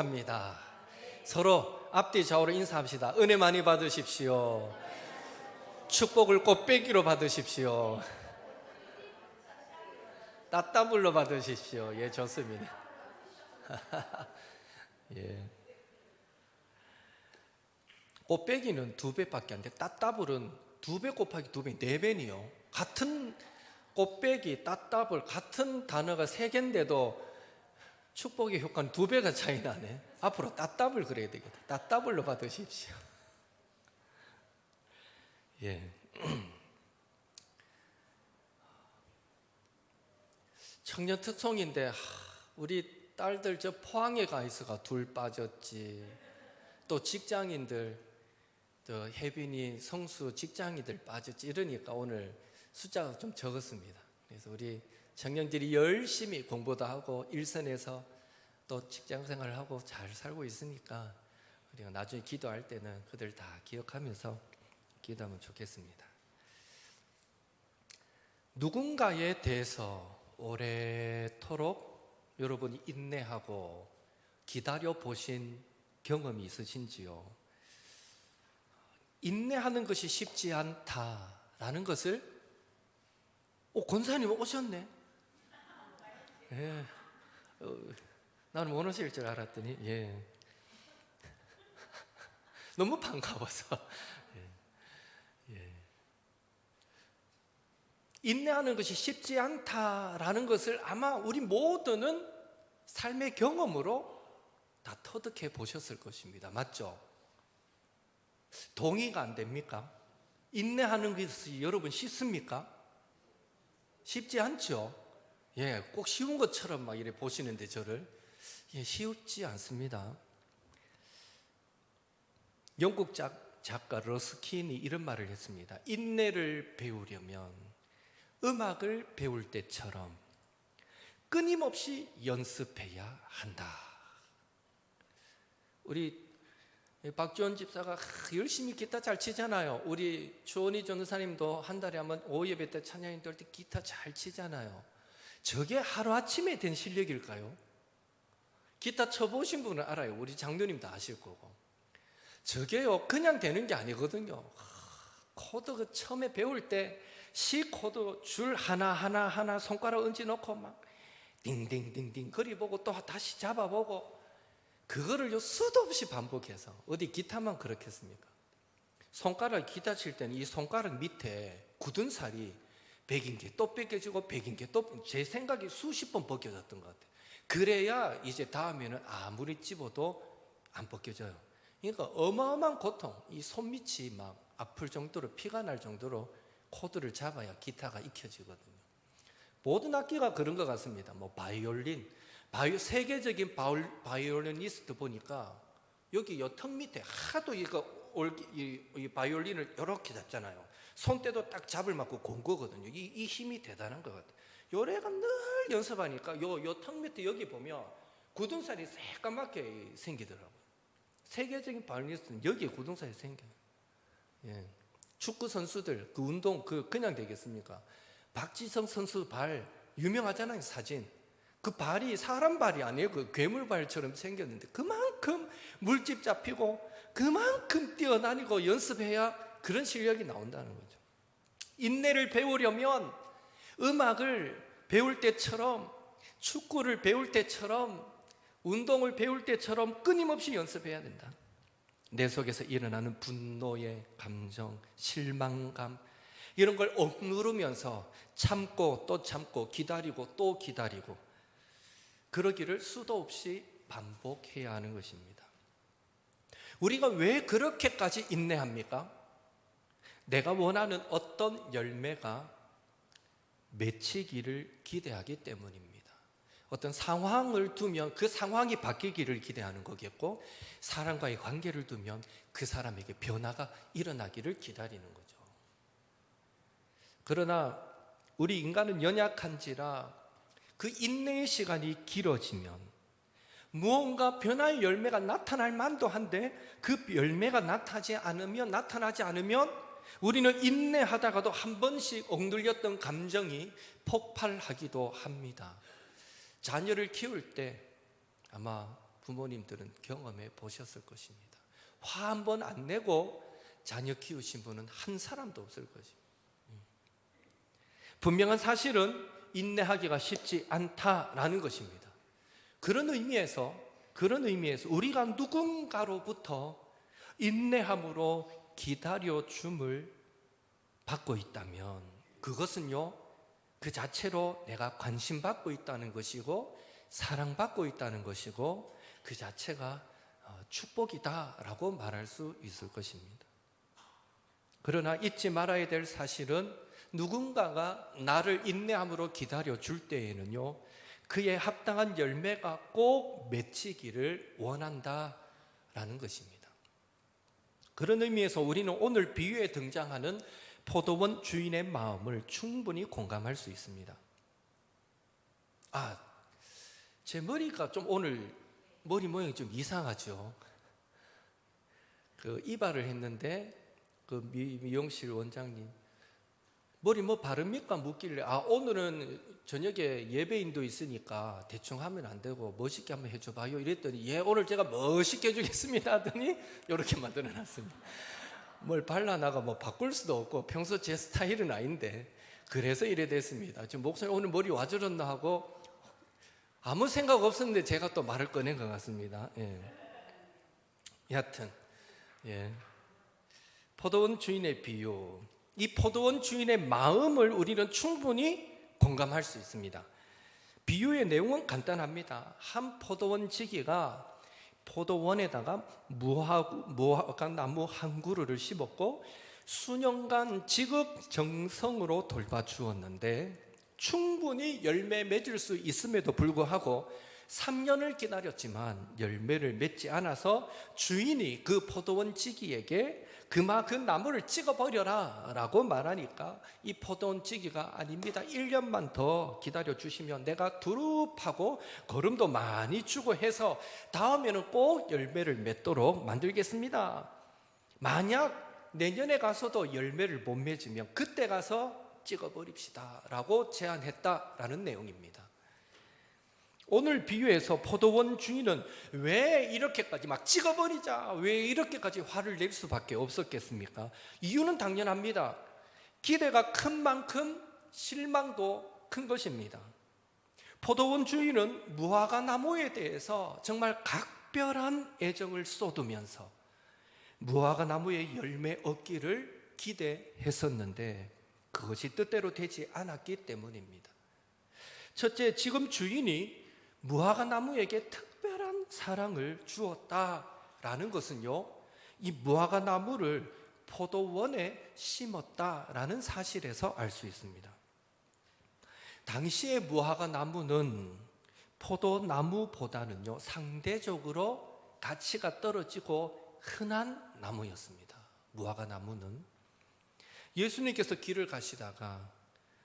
축복합니다. 서로 앞뒤 좌우로 인사합시다. 은혜 많이 받으십시오. 축복을 꽃배기로 받으십시오. 따따블로 받으십시오. 예, 좋습니다. 예. 꽃배기는 두 배밖에 안 돼. 따따블은 두 배 곱하기 두 배, 네 배니요. 같은 꽃배기, 따따블 같은 단어가 세 개인데도 축복의 효과는 두 배가 차이 나네. 앞으로 따따블 그래야 되겠다. 따따블로 받으십시오. 예. 청년 특송인데 하, 우리 딸들 저 포항에 가 있어가 둘 빠졌지. 또 직장인들 저 혜빈이 성수 직장인들 빠졌지 이러니까 오늘 숫자가 좀 적었습니다. 그래서 우리 청년들이 열심히 공부도 하고 일선에서 또 직장 생활을 하고 잘 살고 있으니까 우리가 나중에 기도할 때는 그들 다 기억하면서 기도하면 좋겠습니다. 누군가에 대해서 오래도록 여러분이 인내하고 기다려 보신 경험이 있으신지요? 인내하는 것이 쉽지 않다라는 것을 오 권사님 오셨네. 예. 어, 나는 못 오실 줄 알았더니 예. 너무 반가워서 예. 예. 인내하는 것이 쉽지 않다라는 것을 아마 우리 모두는 삶의 경험으로 다 터득해 보셨을 것입니다. 맞죠? 동의가 안 됩니까? 인내하는 것이 여러분 쉽습니까? 쉽지 않죠? 예, 꼭 쉬운 것처럼 막 이래 보시는데 저를 예, 쉽지 않습니다. 영국 작, 작가 러스킨이 이런 말을 했습니다. 인내를 배우려면 음악을 배울 때처럼 끊임없이 연습해야 한다. 우리 박지원 집사가 열심히 기타 잘 치잖아요. 우리 주원이 전도사님도 한 달에 한번 오후 예배 때 찬양이 될때 기타 잘 치잖아요. 저게 하루아침에 된 실력일까요? 기타 쳐보신 분은 알아요. 우리 장로님도 아실 거고. 저게요, 그냥 되는 게 아니거든요. 코드 그 처음에 배울 때 C 코드 줄 하나 하나 하나 손가락 얹어 놓고 막 딩딩딩딩 거리 보고 또 다시 잡아보고 그거를 요 수도 없이 반복해서 어디 기타만 그렇겠습니까? 손가락 기타 칠 때는 이 손가락 밑에 굳은 살이 백인 게 또 벗겨지고 백인 게 또 제 생각이 수십 번 벗겨졌던 것 같아요. 그래야 이제 다음에는 아무리 찝어도 안 벗겨져요. 그러니까 어마어마한 고통, 이 손밑이 막 아플 정도로 피가 날 정도로 코드를 잡아야 기타가 익혀지거든요. 모든 악기가 그런 것 같습니다. 뭐 바이올린, 바이, 세계적인 바울, 바이올리니스트 보니까 여기 요턱 밑에 하도 이거 올, 이, 이 바이올린을 이렇게 잡잖아요. 손때도 딱 잡을 맞고 곤 거거든요. 이, 이 힘이 대단한 것 같아요. 요래가 늘 연습하니까 요, 요 턱 밑에 여기 보면 굳은 살이 새까맣게 생기더라고요. 세계적인 바이올리니스트는 여기에 굳은 살이 생겨요. 예. 축구 선수들 그 운동 그 그냥 되겠습니까? 박지성 선수 발 유명하잖아요 사진. 그 발이 사람 발이 아니에요. 그 괴물 발처럼 생겼는데 그만큼 물집 잡히고 그만큼 뛰어다니고 연습해야 그런 실력이 나온다는 거죠. 인내를 배우려면 음악을 배울 때처럼 축구를 배울 때처럼 운동을 배울 때처럼 끊임없이 연습해야 된다. 내 속에서 일어나는 분노의 감정, 실망감 이런 걸 억누르면서 참고 또 참고 기다리고 또 기다리고 그러기를 수도 없이 반복해야 하는 것입니다. 우리가 왜 그렇게까지 인내합니까? 내가 원하는 어떤 열매가 맺히기를 기대하기 때문입니다. 어떤 상황을 두면 그 상황이 바뀌기를 기대하는 거겠고, 사람과의 관계를 두면 그 사람에게 변화가 일어나기를 기다리는 거죠. 그러나 우리 인간은 연약한지라 그 인내의 시간이 길어지면 무언가 변화의 열매가 나타날 만도 한데 그 열매가 나타나지 않으면 나타나지 않으면 우리는 인내하다가도 한 번씩 억눌렸던 감정이 폭발하기도 합니다. 자녀를 키울 때 아마 부모님들은 경험해 보셨을 것입니다. 화 한 번 안 내고 자녀 키우신 분은 한 사람도 없을 것입니다. 음. 분명한 사실은 인내하기가 쉽지 않다라는 것입니다. 그런 의미에서 그런 의미에서 우리가 누군가로부터 인내함으로 기다려 줌을 받고 있다면 그것은요 그 자체로 내가 관심 받고 있다는 것이고 사랑받고 있다는 것이고 그 자체가 어, 축복이다라고 말할 수 있을 것입니다. 그러나 잊지 말아야 될 사실은 누군가가 나를 인내함으로 기다려 줄 때에는요 그에 합당한 열매가 꼭 맺히기를 원한다라는 것입니다. 그런 의미에서 우리는 오늘 비유에 등장하는 포도원 주인의 마음을 충분히 공감할 수 있습니다. 아, 제 머리가 좀 오늘 머리 모양이 좀 이상하죠. 그 이발을 했는데 그 미, 미용실 원장님 머리 뭐 바릅니까 묻길래 아 오늘은 저녁에 예배인도 있으니까 대충 하면 안 되고 멋있게 한번 해줘봐요. 이랬더니 예 오늘 제가 멋있게 해주겠습니다 하더니 이렇게 만들어놨습니다. 뭘 발라나가 뭐 바꿀 수도 없고 평소 제 스타일은 아닌데 그래서 이래 됐습니다. 지금 목사님 오늘 머리 와저렸나 하고 아무 생각 없었는데 제가 또 말을 꺼낸 것 같습니다. 예. 여하튼 예. 포도원 주인의 비유 이 포도원 주인의 마음을 우리는 충분히 공감할 수 있습니다. 비유의 내용은 간단합니다. 한 포도원 지기가 포도원에다가 무화과, 나무 한 그루를 심었고 수년간 지극 정성으로 돌봐 주었는데 충분히 열매 맺을 수 있음에도 불구하고 3년을 기다렸지만 열매를 맺지 않아서 주인이 그 포도원 지기에게 그마 그 나무를 찍어버려라 라고 말하니까 이 포도원 지기가 아닙니다. 1년만 더 기다려 주시면 내가 두릅하고 거름도 많이 주고 해서 다음에는 꼭 열매를 맺도록 만들겠습니다. 만약 내년에 가서도 열매를 못 맺으면 그때 가서 찍어버립시다 라고 제안했다라는 내용입니다 오늘 비유에서 포도원 주인은 왜 이렇게까지 막 찍어버리자, 왜 이렇게까지 화를 낼 수밖에 없었겠습니까? 이유는 당연합니다. 기대가 큰 만큼 실망도 큰 것입니다. 포도원 주인은 무화과 나무에 대해서 정말 각별한 애정을 쏟으면서 무화과 나무의 열매 얻기를 기대했었는데 그것이 뜻대로 되지 않았기 때문입니다. 첫째, 지금 주인이 무화과 나무에게 특별한 사랑을 주었다라는 것은요, 이 무화과 나무를 포도원에 심었다라는 사실에서 알 수 있습니다. 당시의 무화과 나무는 포도나무보다는요, 상대적으로 가치가 떨어지고 흔한 나무였습니다. 무화과 나무는. 예수님께서 길을 가시다가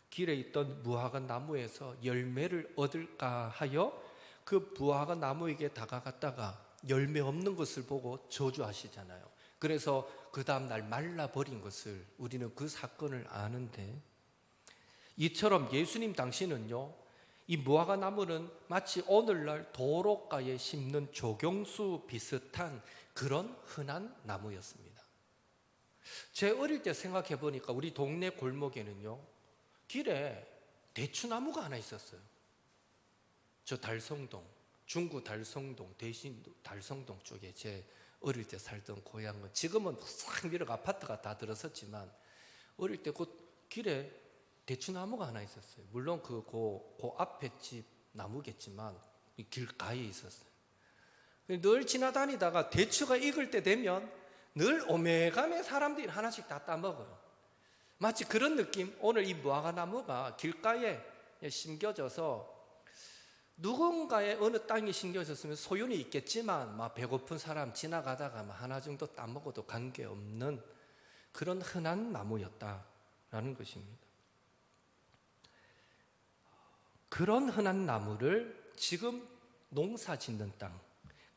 길에 있던 무화과 나무에서 열매를 얻을까 하여 그 무화과 나무에게 다가갔다가 열매 없는 것을 보고 저주하시잖아요. 그래서 그 다음 날 말라버린 것을 우리는 그 사건을 아는데 이처럼 예수님 당시는요. 이 무화과 나무는 마치 오늘날 도로가에 심는 조경수 비슷한 그런 흔한 나무였습니다. 제 어릴 때 생각해 보니까 우리 동네 골목에는요. 길에 대추나무가 하나 있었어요. 저 달성동, 중구 달성동, 대신 달성동 쪽에 제 어릴 때 살던 고향은 지금은 싹 밀어 아파트가 다 들어섰지만 어릴 때 그 길에 대추나무가 하나 있었어요. 물론 그, 그, 그 앞에 집 나무겠지만 길가에 있었어요. 늘 지나다니다가 대추가 익을 때 되면 늘 오메가메 사람들이 하나씩 다 따먹어요. 마치 그런 느낌, 오늘 이 무화과 나무가 길가에 심겨져서 누군가의 어느 땅이 심겨졌으면 소윤이 있겠지만 막 배고픈 사람 지나가다가 하나 정도 따먹어도 관계없는 그런 흔한 나무였다라는 것입니다. 그런 흔한 나무를 지금 농사 짓는 땅,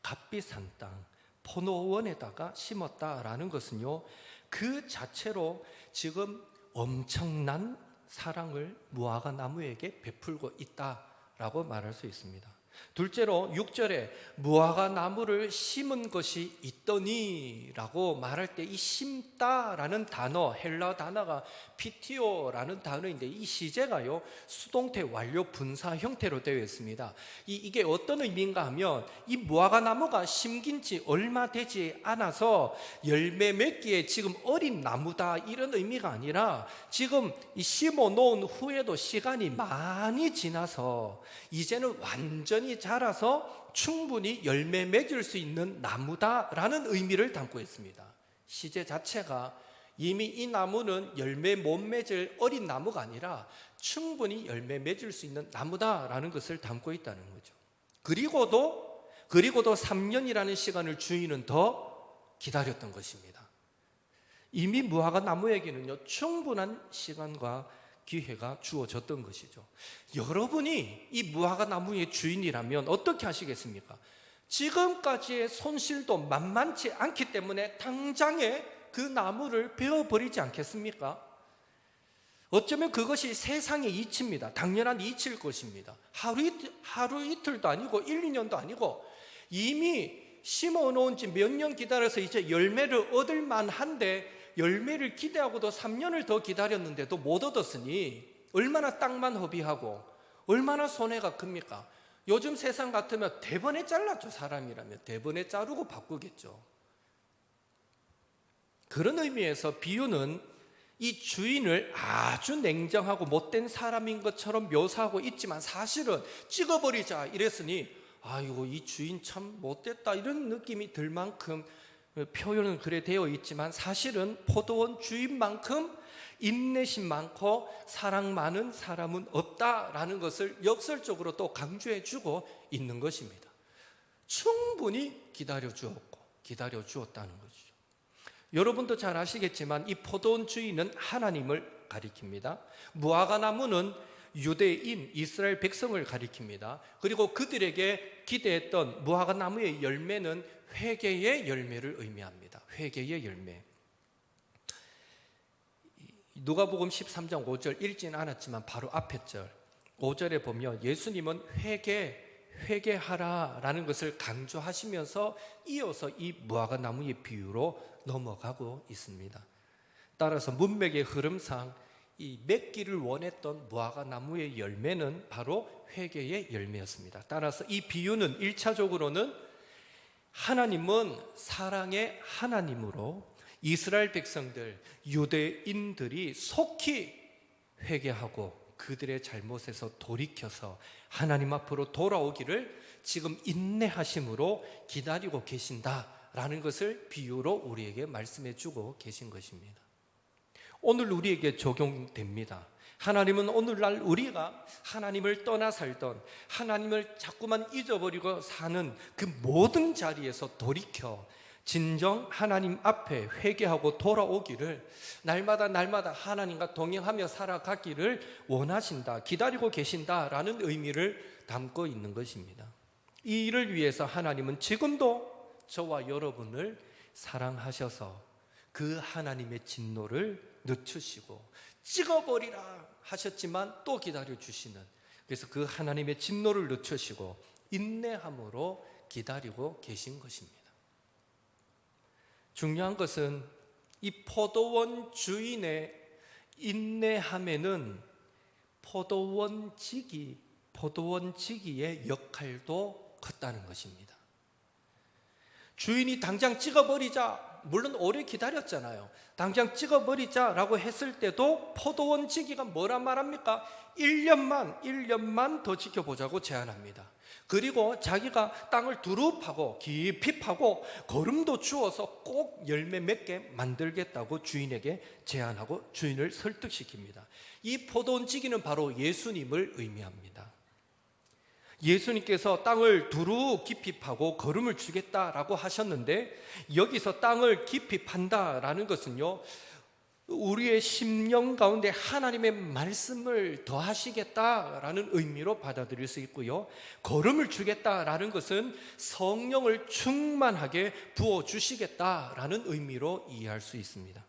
값비싼 땅, 포노원에다가 심었다라는 것은요, 그 자체로 지금 엄청난 사랑을 무화과 나무에게 베풀고 있다 라고 말할 수 있습니다. 둘째로 6절에 무화과 나무를 심은 것이 있더니라고 말할 때 이 심다라는 단어 헬라 단어가 피티오라는 단어인데 이 시제가요 수동태 완료 분사 형태로 되어 있습니다. 이, 이게 어떤 의미인가 하면 이 무화과 나무가 심긴 지 얼마 되지 않아서 열매 맺기에 지금 어린 나무다 이런 의미가 아니라 지금 이 심어 놓은 후에도 시간이 많이 지나서 이제는 완전히 자라서 충분히 열매 맺을 수 있는 나무다라는 의미를 담고 있습니다. 시제 자체가 이미 이 나무는 열매 못 맺을 어린 나무가 아니라 충분히 열매 맺을 수 있는 나무다라는 것을 담고 있다는 거죠. 그리고도 그리고도 3년이라는 시간을 주인은 더 기다렸던 것입니다. 이미 무화과 나무에게는요 충분한 시간과 기회가 주어졌던 것이죠. 여러분이 이 무화과 나무의 주인이라면 어떻게 하시겠습니까? 지금까지의 손실도 만만치 않기 때문에 당장에 그 나무를 베어버리지 않겠습니까? 어쩌면 그것이 세상의 이치입니다. 당연한 이치일 것입니다. 하루 이틀, 하루 이틀도 아니고 1, 2년도 아니고 이미 심어 놓은 지 몇 년 기다려서 이제 열매를 얻을 만한데 열매를 기대하고도 3년을 더 기다렸는데도 못 얻었으니 얼마나 땅만 허비하고 얼마나 손해가 큽니까? 요즘 세상 같으면 대번에 잘랐죠 사람이라면 대번에 자르고 바꾸겠죠. 그런 의미에서 비유는 이 주인을 아주 냉정하고 못된 사람인 것처럼 묘사하고 있지만 사실은 찍어버리자 이랬으니 아이고 이 주인 참 못됐다 이런 느낌이 들 만큼 표현은 그래 되어 있지만 사실은 포도원 주인만큼 인내심 많고 사랑 많은 사람은 없다라는 것을 역설적으로 또 강조해 주고 있는 것입니다. 충분히 기다려 주었고 기다려 주었다는 것이죠. 여러분도 잘 아시겠지만 이 포도원 주인은 하나님을 가리킵니다. 무화과 나무는 유대인 이스라엘 백성을 가리킵니다. 그리고 그들에게 기대했던 무화과 나무의 열매는 회개의 열매를 의미합니다. 회개의 열매. 누가복음 13장 5절 읽진 않았지만 바로 앞에 절 5절에 보면 예수님은 회개 회개하라라는 것을 강조하시면서 이어서 이 무화과 나무의 비유로 넘어가고 있습니다. 따라서 문맥의 흐름상 이 맺기를 원했던 무화과 나무의 열매는 바로 회개의 열매였습니다. 따라서 이 비유는 1차적으로는 하나님은 사랑의 하나님으로 이스라엘 백성들, 유대인들이 속히 회개하고 그들의 잘못에서 돌이켜서 하나님 앞으로 돌아오기를 지금 인내하심으로 기다리고 계신다라는 것을 비유로 우리에게 말씀해 주고 계신 것입니다. 오늘 우리에게 적용됩니다. 하나님은 오늘날 우리가 하나님을 떠나 살던 하나님을 자꾸만 잊어버리고 사는 그 모든 자리에서 돌이켜 진정 하나님 앞에 회개하고 돌아오기를 날마다 날마다 하나님과 동행하며 살아가기를 원하신다, 기다리고 계신다라는 의미를 담고 있는 것입니다. 이 일을 위해서 하나님은 지금도 저와 여러분을 사랑하셔서 그 하나님의 진노를 늦추시고 찍어버리라 하셨지만 또 기다려 주시는 그래서 그 하나님의 진노를 늦추시고 인내함으로 기다리고 계신 것입니다. 중요한 것은 이 포도원 주인의 인내함에는 포도원 지기, 포도원 지기의 역할도 컸다는 것입니다. 주인이 당장 찍어버리자, 물론 오래 기다렸잖아요. 당장 찍어버리자라고 했을 때도 포도원 지기가 뭐란 말합니까? 1년만, 1년만 더 지켜보자고 제안합니다. 그리고 자기가 땅을 두루 파고 깊이 파고 거름도 주어서 꼭 열매 맺게 만들겠다고 주인에게 제안하고 주인을 설득시킵니다. 이 포도원 지기는 바로 예수님을 의미합니다. 예수님께서 땅을 두루 깊이 파고 걸음을 주겠다라고 하셨는데 여기서 땅을 깊이 판다라는 것은요 우리의 심령 가운데 하나님의 말씀을 더하시겠다라는 의미로 받아들일 수 있고요. 걸음을 주겠다라는 것은 성령을 충만하게 부어 주시겠다라는 의미로 이해할 수 있습니다.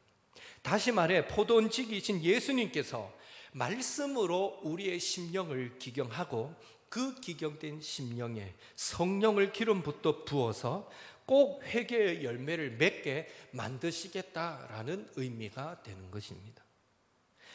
다시 말해 포도원직이신 예수님께서 말씀으로 우리의 심령을 기경하고 그 기경된 심령에 성령을 기름부터 부어서 꼭 회개의 열매를 맺게 만드시겠다라는 의미가 되는 것입니다.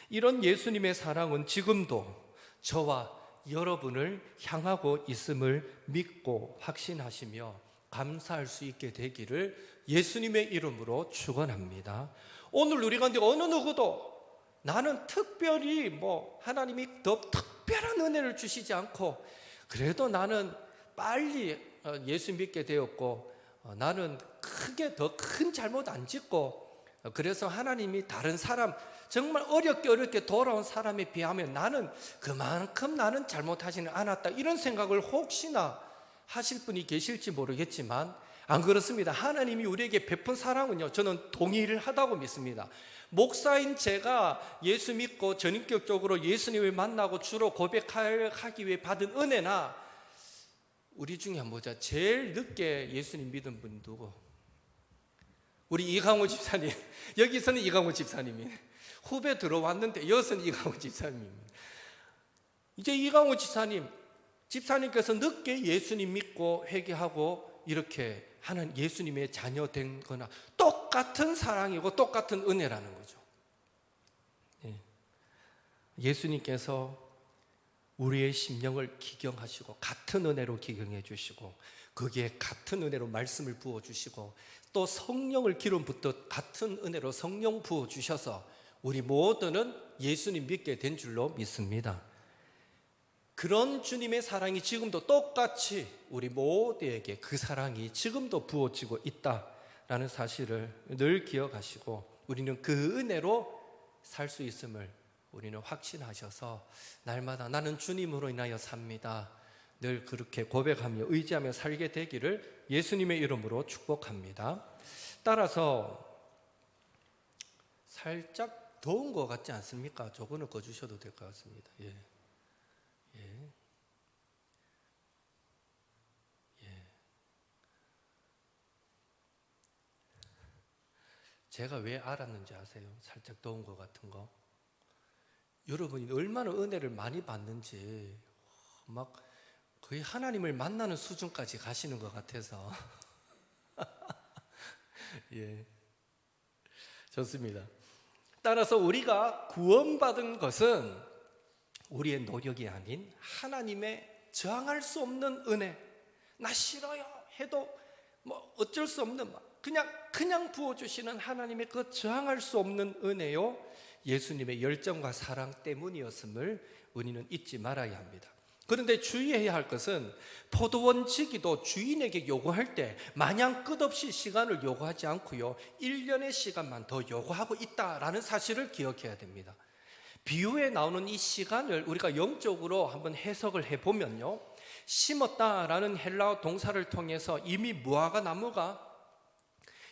이런 예수님의 사랑은 지금도 저와 여러분을 향하고 있음을 믿고 확신하시며 감사할 수 있게 되기를 예수님의 이름으로 축원합니다. 오늘 우리 가운데 어느 누구도 나는 특별히 뭐 하나님이 더 특 별한 은혜를 주시지 않고 그래도 나는 빨리 어, 예수 믿게 되었고 어, 나는 크게 더 큰 잘못 안 짓고 어, 그래서 하나님이 다른 사람 정말 어렵게 어렵게 돌아온 사람에 비하면 나는 그만큼 나는 잘못하지는 않았다. 이런 생각을 혹시나 하실 분이 계실지 모르겠지만 안 그렇습니다. 하나님이 우리에게 베푼 사랑은요, 저는 동일하다고 믿습니다. 목사인 제가 예수 믿고 전인격적으로 예수님을 만나고 주로 고백하기 위해 받은 은혜나 우리 중에 보자. 제일 늦게 예수님 믿은 분 누구? 우리 이강호 집사님. 여기서는 이강호 집사님이. 후배 들어왔는데 여기서는 이강호 집사님입니다. 이제 이강호 집사님, 집사님께서 늦게 예수님 믿고 회개하고 이렇게 하는 예수님의 자녀 된 거나 똑같은 사랑이고 똑같은 은혜라는 거죠. 예. 예수님께서 우리의 심령을 기경하시고 같은 은혜로 기경해 주시고 거기에 같은 은혜로 말씀을 부어 주시고 또 성령을 기름 붓듯 같은 은혜로 성령 부어 주셔서 우리 모두는 예수님 믿게 된 줄로 믿습니다. 그런 주님의 사랑이 지금도 똑같이 우리 모두에게 그 사랑이 지금도 부어지고 있다라는 사실을 늘 기억하시고 우리는 그 은혜로 살 수 있음을 우리는 확신하셔서 날마다 나는 주님으로 인하여 삽니다. 늘 그렇게 고백하며 의지하며 살게 되기를 예수님의 이름으로 축복합니다. 따라서 살짝 더운 것 같지 않습니까? 저거는 꺼주셔도 될 것 같습니다. 예. 예. 제가 왜 알았는지 아세요? 살짝 더운 것 같은 거. 여러분이 얼마나 은혜를 많이 받는지 막 거의 하나님을 만나는 수준까지 가시는 것 같아서 예 좋습니다. 따라서 우리가 구원받은 것은 우리의 노력이 아닌 하나님의 저항할 수 없는 은혜. 나 싫어요 해도 뭐 어쩔 수 없는 그냥 그냥 부어 주시는 하나님의 그 저항할 수 없는 은혜요. 예수님의 열정과 사랑 때문이었음을 우리는 잊지 말아야 합니다. 그런데 주의해야 할 것은 포도원 지기도 주인에게 요구할 때 마냥 끝없이 시간을 요구하지 않고요. 1년의 시간만 더 요구하고 있다라는 사실을 기억해야 됩니다. 비유에 나오는 이 시간을 우리가 영적으로 한번 해석을 해 보면요. 심었다라는 헬라어 동사를 통해서 이미 무화과 나무가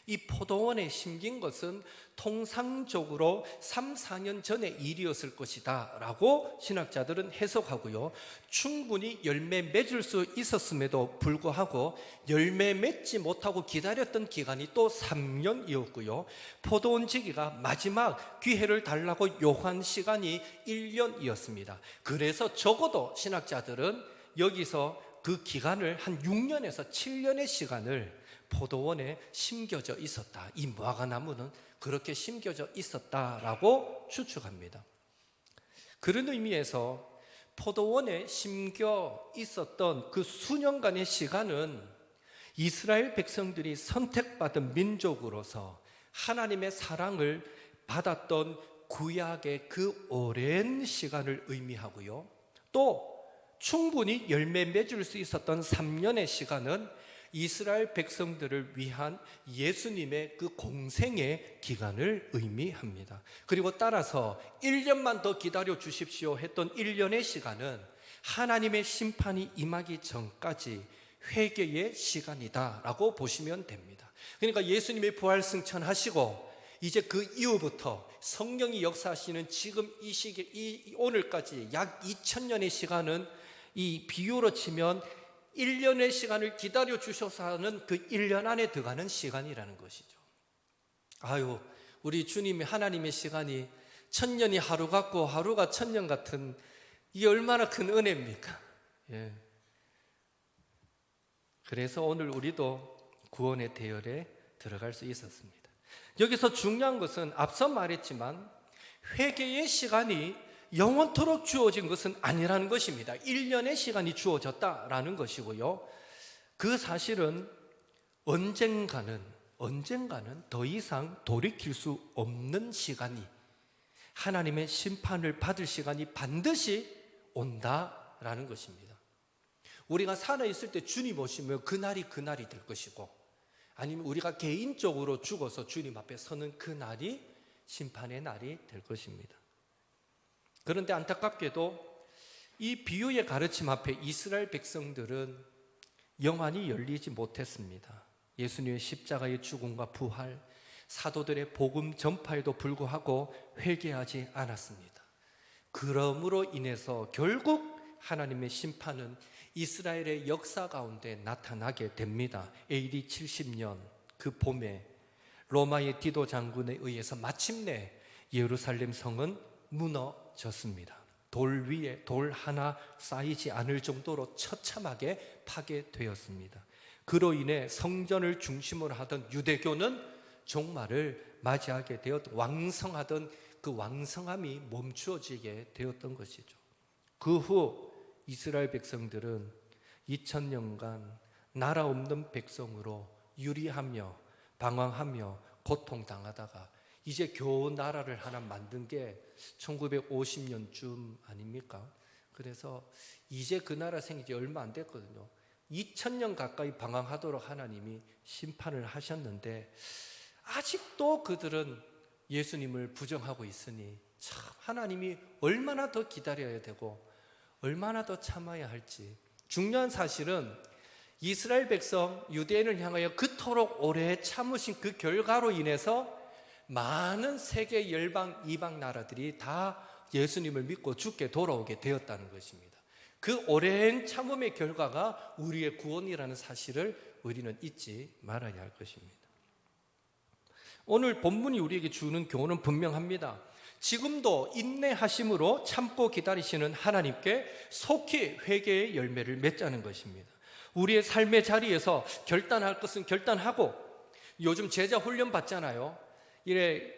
이 포도원에 심긴 것은 통상적으로 3, 4년 전의 일이었을 것이다 라고 신학자들은 해석하고요. 충분히 열매 맺을 수 있었음에도 불구하고 열매 맺지 못하고 기다렸던 기간이 또 3년이었고요. 포도원 지기가 마지막 기회를 달라고 요한 시간이 1년이었습니다. 그래서 적어도 신학자들은 여기서 그 기간을 한 6년에서 7년의 시간을 포도원에 심겨져 있었다. 이 무화과 나무는 그렇게 심겨져 있었다라고 추측합니다. 그런 의미에서 포도원에 심겨 있었던 그 수년간의 시간은 이스라엘 백성들이 선택받은 민족으로서 하나님의 사랑을 받았던 구약의 그 오랜 시간을 의미하고요. 또 충분히 열매 맺을 수 있었던 3년의 시간은 이스라엘 백성들을 위한 예수님의 그 공생의 기간을 의미합니다. 그리고 따라서 1년만 더 기다려 주십시오 했던 1년의 시간은 하나님의 심판이 임하기 전까지 회개의 시간이다라고 보시면 됩니다. 그러니까 예수님의 부활 승천하시고 이제 그 이후부터 성령이 역사하시는 지금 이 시기 이 오늘까지 약 2000년의 시간은 이 비유로 치면 1년의 시간을 기다려 주셔서 하는 그 1년 안에 들어가는 시간이라는 것이죠. 아유, 우리 주님의 하나님의 시간이 천년이 하루 같고 하루가 천년 같은 이 얼마나 큰 은혜입니까? 예. 그래서 오늘 우리도 구원의 대열에 들어갈 수 있었습니다. 여기서 중요한 것은 앞서 말했지만 회개의 시간이 영원토록 주어진 것은 아니라는 것입니다. 1년의 시간이 주어졌다라는 것이고요. 그 사실은 언젠가는 언젠가는 더 이상 돌이킬 수 없는 시간이 하나님의 심판을 받을 시간이 반드시 온다라는 것입니다. 우리가 살아 있을 때 주님 오시면 그날이 그날이 될 것이고 아니면 우리가 개인적으로 죽어서 주님 앞에 서는 그날이 심판의 날이 될 것입니다. 그런데 안타깝게도 이 비유의 가르침 앞에 이스라엘 백성들은 영안이 열리지 못했습니다. 예수님의 십자가의 죽음과 부활, 사도들의 복음 전파에도 불구하고 회개하지 않았습니다. 그러므로 인해서 결국 하나님의 심판은 이스라엘의 역사 가운데 나타나게 됩니다. AD 70년 그 봄에 로마의 디도 장군에 의해서 마침내 예루살렘 성은 무너졌습니다. 돌 위에 돌 하나 쌓이지 않을 정도로 처참하게 파괴되었습니다. 그로 인해 성전을 중심으로 하던 유대교는 종말을 맞이하게 되었 왕성하던 그 왕성함이 멈추어지게 되었던 것이죠. 그 후 이스라엘 백성들은 2000년간 나라 없는 백성으로 유리하며 방황하며 고통당하다가 이제 겨우 나라를 하나 만든 게 1950년쯤 아닙니까? 그래서 이제 그 나라 생긴 지 얼마 안 됐거든요. 2000년 가까이 방황하도록 하나님이 심판을 하셨는데 아직도 그들은 예수님을 부정하고 있으니 참 하나님이 얼마나 더 기다려야 되고 얼마나 더 참아야 할지 중요한 사실은 이스라엘 백성 유대인을 향하여 그토록 오래 참으신 그 결과로 인해서 많은 세계 열방 이방 나라들이 다 예수님을 믿고 죽게 돌아오게 되었다는 것입니다. 그 오랜 참음의 결과가 우리의 구원이라는 사실을 우리는 잊지 말아야 할 것입니다. 오늘 본문이 우리에게 주는 교훈은 분명합니다. 지금도 인내하심으로 참고 기다리시는 하나님께 속히 회개의 열매를 맺자는 것입니다. 우리의 삶의 자리에서 결단할 것은 결단하고 요즘 제자 훈련 받잖아요. 이래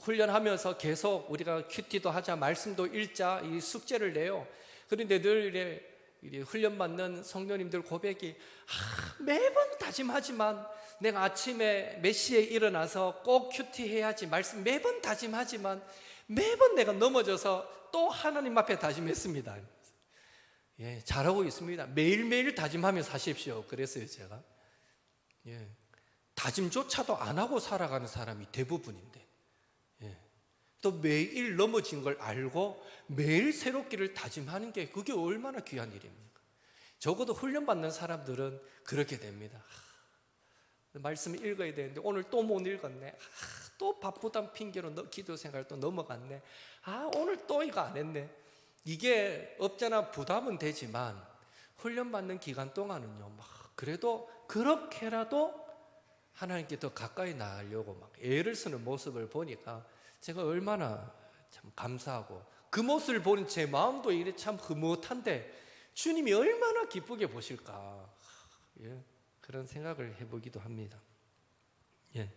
훈련하면서 계속 우리가 큐티도 하자, 말씀도 읽자, 이 숙제를 내요. 그런데 늘 이래, 이래 훈련 받는 성도님들 고백이 아, 매번 다짐하지만 내가 아침에 몇 시에 일어나서 꼭 큐티 해야지 말씀 매번 다짐하지만 매번 내가 넘어져서 또 하나님 앞에 다짐했습니다. 예, 잘하고 있습니다. 매일매일 다짐하며 사십시오. 그랬어요, 제가. 예. 다짐조차도 안 하고 살아가는 사람이 대부분인데. 예. 또 매일 넘어진 걸 알고 매일 새롭기를 다짐하는 게 그게 얼마나 귀한 일입니까? 적어도 훈련받는 사람들은 그렇게 됩니다. 하, 말씀 읽어야 되는데 오늘 또 못 읽었네. 아, 또 바쁘단 핑계로 너, 기도 생활 또 넘어갔네. 아, 오늘 또 이거 안 했네. 이게 없잖아 부담은 되지만 훈련받는 기간 동안은요, 막 그래도 그렇게라도 하나님께 더 가까이 나가려고 막 애를 쓰는 모습을 보니까 제가 얼마나 참 감사하고 그 모습을 보는 제 마음도 이래 참 흐뭇한데 주님이 얼마나 기쁘게 보실까 예, 그런 생각을 해보기도 합니다. 예.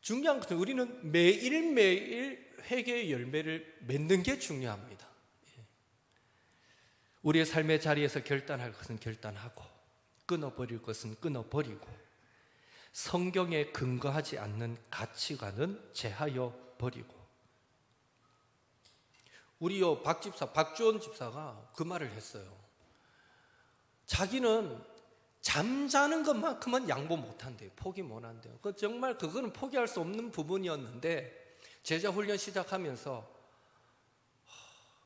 중요한 것은 우리는 매일 매일 회개의 열매를 맺는 게 중요합니다. 예. 우리의 삶의 자리에서 결단할 것은 결단하고 끊어버릴 것은 끊어버리고 성경에 근거하지 않는 가치관은 제하여 버리고 우리요 박 집사 박주원 집사가 그 말을 했어요. 자기는 잠자는 것만큼은 양보 못한대요. 포기 못한대요. 그 정말 그거는 포기할 수 없는 부분이었는데 제자 훈련 시작하면서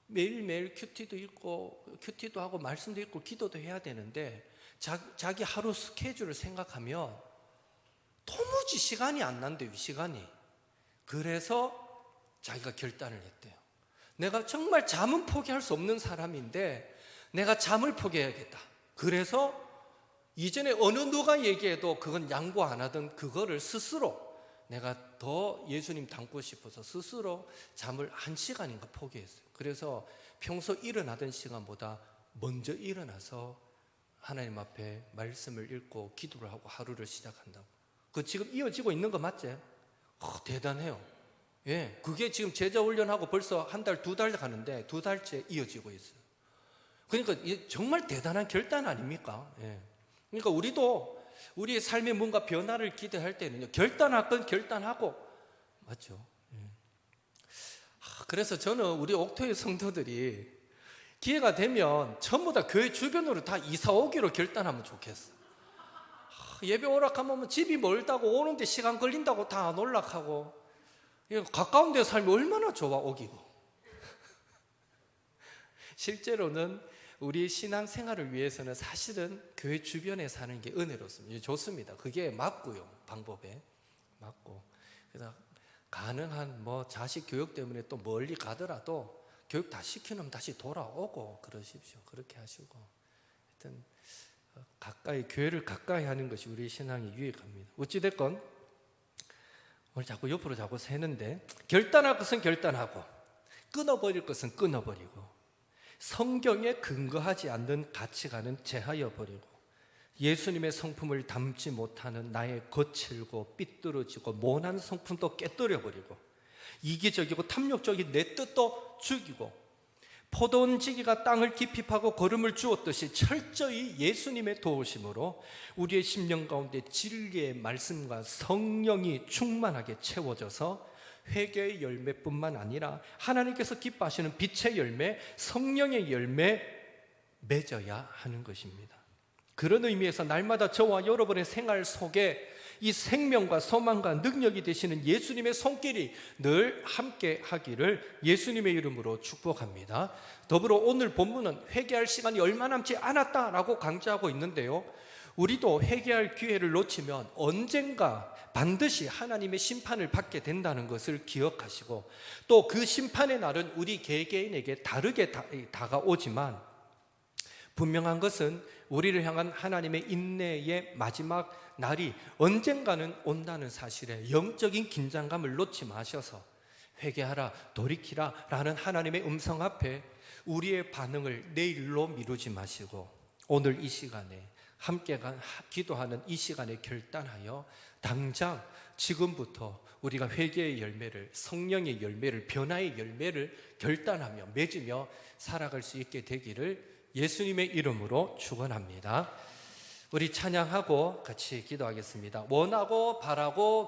매일매일 큐티도 읽고 큐티도 하고 말씀도 읽고 기도도 해야 되는데 자, 자기 하루 스케줄을 생각하면 도무지 시간이 안 난대요, 시간이. 그래서 자기가 결단을 했대요. 내가 정말 잠은 포기할 수 없는 사람인데 내가 잠을 포기해야겠다. 그래서 이전에 어느 누가 얘기해도 그건 양보 안 하던 그거를 스스로 내가 더 예수님 닮고 싶어서 스스로 잠을 한 시간인가 포기했어요. 그래서 평소 일어나던 시간보다 먼저 일어나서 하나님 앞에 말씀을 읽고 기도를 하고 하루를 시작한다고. 그 지금 이어지고 있는 거 맞지? 어, 대단해요. 예, 그게 지금 제자 훈련하고 벌써 한 달, 두 달 가는데 두 달째 이어지고 있어요. 그러니까 정말 대단한 결단 아닙니까? 예. 그러니까 우리도 우리의 삶에 뭔가 변화를 기대할 때는요, 결단할 건 결단하고, 맞죠? 예. 아, 그래서 저는 우리 옥토의 성도들이 기회가 되면 전부 다 교회 주변으로 다 이사 오기로 결단하면 좋겠어. 아, 예배 오락하면 뭐 집이 멀다고 오는데 시간 걸린다고 다 안 올락하고 가까운 데 살면 얼마나 좋아 오기고. 실제로는 우리 신앙 생활을 위해서는 사실은 교회 주변에 사는 게 은혜롭습니다. 좋습니다. 그게 맞고요. 방법에 맞고. 그래서 가능한 뭐 자식 교육 때문에 또 멀리 가더라도 교육 다 시키면 다시 돌아오고 그러십시오. 그렇게 하시고. 하여튼 어, 가까이 교회를 가까이 하는 것이 우리 신앙이 유익합니다. 어찌 됐건 오늘 자꾸 옆으로 자꾸 새는데 결단할 것은 결단하고 끊어버릴 것은 끊어버리고 성경에 근거하지 않는 가치관은 제하여 버리고 예수님의 성품을 담지 못하는 나의 거칠고 삐뚤어지고 모난 성품도 깨뜨려 버리고 이기적이고 탐욕적인 내 뜻도 죽이고 포도원지기가 땅을 깊이 파고 걸음을 주었듯이 철저히 예수님의 도우심으로 우리의 심령 가운데 진리의 말씀과 성령이 충만하게 채워져서 회개의 열매뿐만 아니라 하나님께서 기뻐하시는 빛의 열매, 성령의 열매 맺어야 하는 것입니다. 그런 의미에서 날마다 저와 여러분의 생활 속에 이 생명과 소망과 능력이 되시는 예수님의 손길이 늘 함께 하기를 예수님의 이름으로 축복합니다. 더불어 오늘 본문은 회개할 시간이 얼마 남지 않았다라고 강조하고 있는데요. 우리도 회개할 기회를 놓치면 언젠가 반드시 하나님의 심판을 받게 된다는 것을 기억하시고 또 그 심판의 날은 우리 개개인에게 다르게 다, 다가오지만 분명한 것은 우리를 향한 하나님의 인내의 마지막 날이 언젠가는 온다는 사실에 영적인 긴장감을 놓지 마셔서 회개하라 돌이키라 라는 하나님의 음성 앞에 우리의 반응을 내일로 미루지 마시고 오늘 이 시간에 함께 간- 기도하는 이 시간에 결단하여 당장 지금부터 우리가 회개의 열매를 성령의 열매를 변화의 열매를 결단하며 맺으며 살아갈 수 있게 되기를 예수님의 이름으로 축원합니다. 우리 찬양하고 같이 기도하겠습니다. 원하고 바라고